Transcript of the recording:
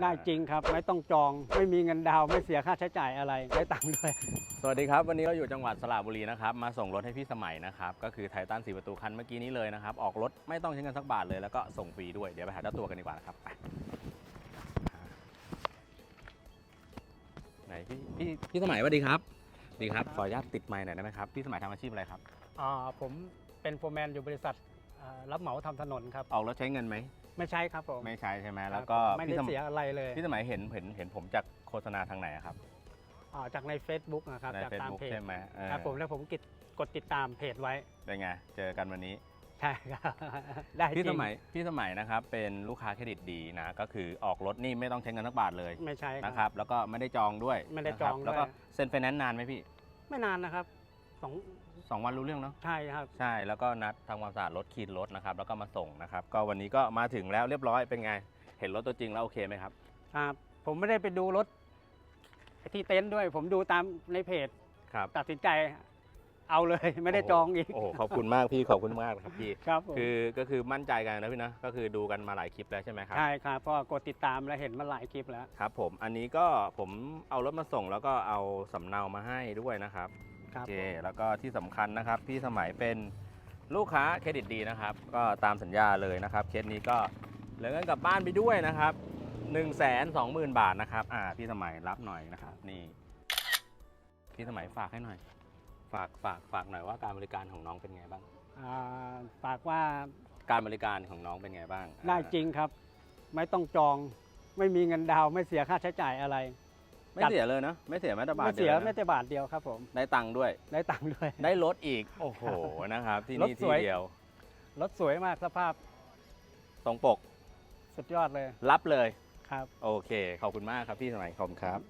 ได้จริงครับ ไม่ต้องจองไม่มีเงินดาวน์ไม่เสียค่าใช้จ่ายอะไรได้ตังค์ด้วย สวัสดีครับ วันนี้เราอยู่จังหวัดสระบุรีนะครับมาส่งรถให้พี่สมัยนะครับก็คือไททันสีประตูคันเมื่อกี้นี้เลยนะครับออกรถไม่ต้องใช้เงินสักบาทเลยแล้วก็ส่งฟรีด้วยเดี๋ยวไปหาเจ้าตัวกันดีกว่านะครับไปไหนพี่พี่พี่สมัยสวัสดีครับดีครับขออนุญาตติดไมค์หน่อยได้ไหมครับพี่สมัยทำอาชีพอะไรครับอ่าผมเป็นโฟร์แมนอยู่บริษัท อ่ารับเหมาทำถนนครับ ออกรถใช้เงินไหม ไม่ใช่ครับผมไม่ใช่ใช่ไหมครับแล้วก็ไม่พี่ได้สมัเสียยอะไรเลยพี่สมัยเห็นเห็นเห็นผมจากโฆษณาทางไหนอะครับอ่าจากใน Facebook นะครับในจากเฟซตามบุ๊กเพจใช่ไหมเออครับผมแล้วผมกดกดติดตามเพจไว้เป็นไงเจอกันวันนี้ ใช่ครับได้จริพี่งสมัยพี่สมัยนะครับเป็นลูกค้าเครดิตดีนะก็คือออกรถนี่ไม่ต้องใช้เงินสักบาทเลยไม่ใช่ นะครับ แล้วก็ไม่ได้จองด้วยไม่ได้นะครับจองด้วยแล้วก็เซ็นไฟแนนซ์นานไหมพี่ ไม่นานนะครับ สองสองวันรู้เรื่องเนาะใช่ครับ ใช่แล้วก็นัดทำความสะอาดรถคีนรถนะครับ แล้วก็มาส่งนะครับ ก็วันนี้ก็มาถึงแล้วเรียบร้อยเป็นไง เห็นรถตัวจริงแล้วโอเคไหมครับอ่าผมไม่ได้ไปดูรถที่เต็นท์ด้วย ผมดูตามในเพจครับ ตัดสินใจเอาเลยไม่ได้จองอีก โอ้โหขอบคุณมากพี่ขอบคุณมากครับพี่ครับผมคือก็คือมั่นใจกันนะพี่นะก็คือดูกันมาหลายคลิปแล้วใช่ไหมครับใช่ครับเพราะว่ากดติดตามแล้วเห็นมาหลายคลิปแล้ว ครับ ผมอันนี้ก็ผมเอารถมาส่งแล้วก็เอาสำเนามาให้ด้วยนะครับ ครัโอบเค แล้วก็ที่สำคัญนะครับ พี่สมัยเป็นลูกค้าเครดิตดีนะครับ ก็ตามสัญญาเลยนะครับเคสนี้ก็เหลือเงินกลับบ้านไปด้วยนะครับ1นึ่งแสนสองหมื่นบาทนะครับอ่าพี่สมัยรับหน่อยนะครับนี่พี่สมัยฝากให้หน่อย ฝากฝากฝากหน่อยว่าการบริการของน้องเป็นไงบ้าง อ่าฝากว่าการบริการของน้องเป็นไงบ้างได้จริงครับ ไม่ต้องจองไม่มีเงินดาวน์ไม่เสียค่าใช้จ่ายอะไร ไม่เสียเลยนะ ไม่เสียแม้แต่บาทไม่เดีเสียยวนะแม้แต่บาทเดียวครับผมได้ตังค์ด้วย ได้ตังค์ด้วย ได้รถอีก โอ้โหนะครับ ที่รถนี่สที่วยเดียวรถสวยมากสภาพตรงปก สุดยอดเลย รับเลยครับ โอเค ขอบคุณมากครับพี่สมัยขอบคุณครับ